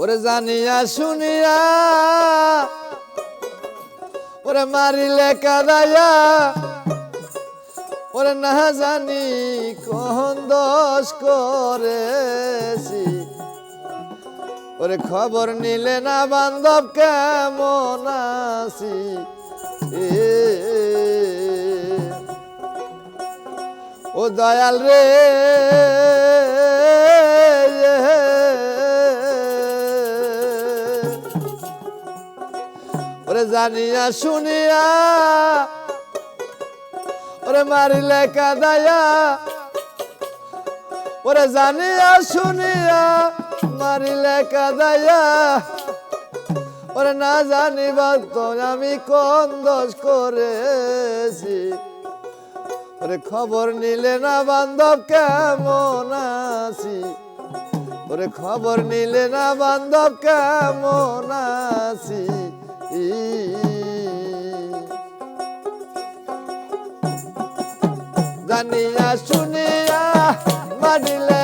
ওরে জানিয়া শুনিয়া ওরে মারিলে কাদায়া ওরে না জানি কোন দোষ করেছি। ওরে খবর নিলে না বান্ধব কেমন আছি? ও দয়াল রে। ওরে জানিয়া শুনিয়া, ওরে মারিলে কাদায়া ওরে জানিয়া শুনিয়া, মারিলে কাদায়া ওরে না জানিবা তো আমি কোন দোষ করেছি। ওরে খবর নিলে না বান্ধব কেমন আছি? ওরে খবর নিলে না বান্ধব কেমন আছি? জানিয়া শুনিয়া মারিলে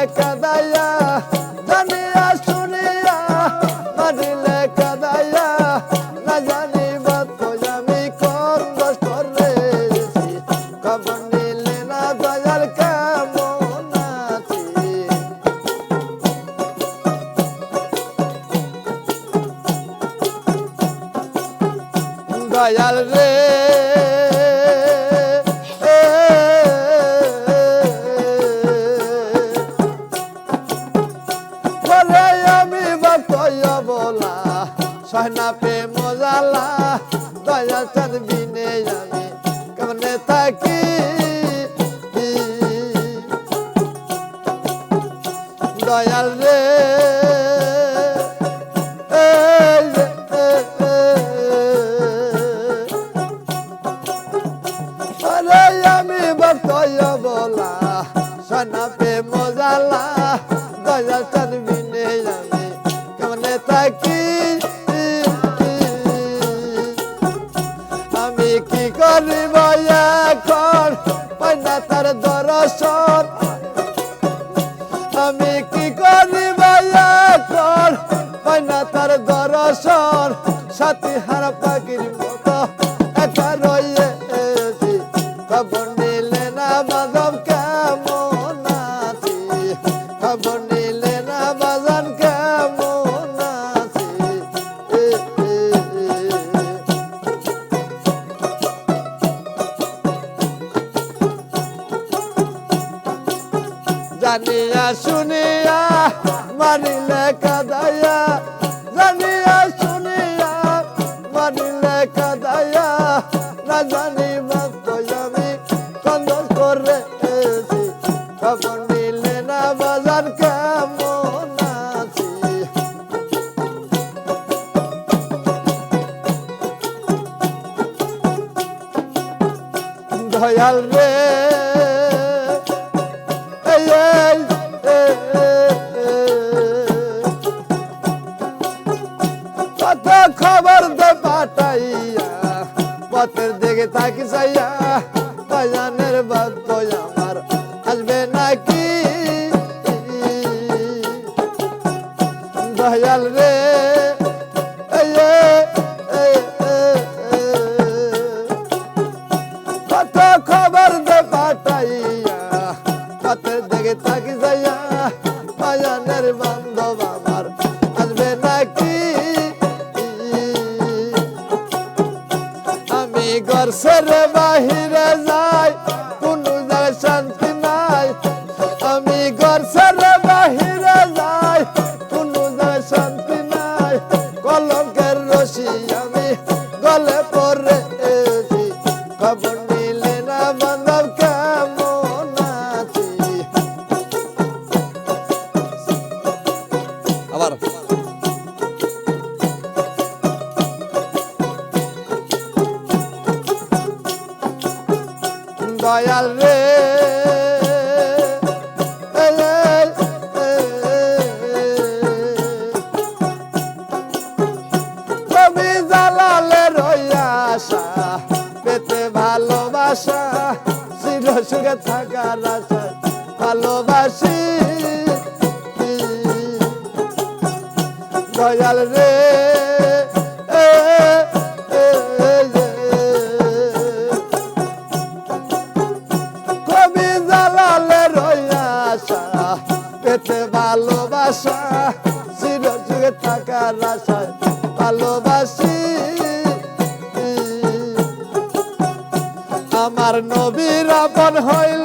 দয়াল রে বলে আমি বাক্তয় বলা সহনা পে মজালা দয়াল চাঁদ বিনে আমি কেমনে থাকি দয়াল রে বক্তব্য বলা মারিলে কাদায়া, জানিয়া শুনিয়া মারিলে কাদায়া, না জানি মাত্র আমি কন্দ করে খবর নিলে না বাজার কেমন আছি। দয়াল রে দিকে তাকি চাইয়া বাজানের বাদ্য আমার? আসবে নাকি? দয়াল রে। কত খবর দে পাঠাইয়া পথের দিকে যাইয়া বান্ধব আমার। আসবে নাকি? ছেড়ে বাহিরে যাই দয়াল রে। কবি জালালে রইয়া আশা, পেতে ভালোবাসা, চির সুখে থাকার আশা, ভালোবাসি। দয়াল রে। ভালোবাসি আমার নবীর আপন হইল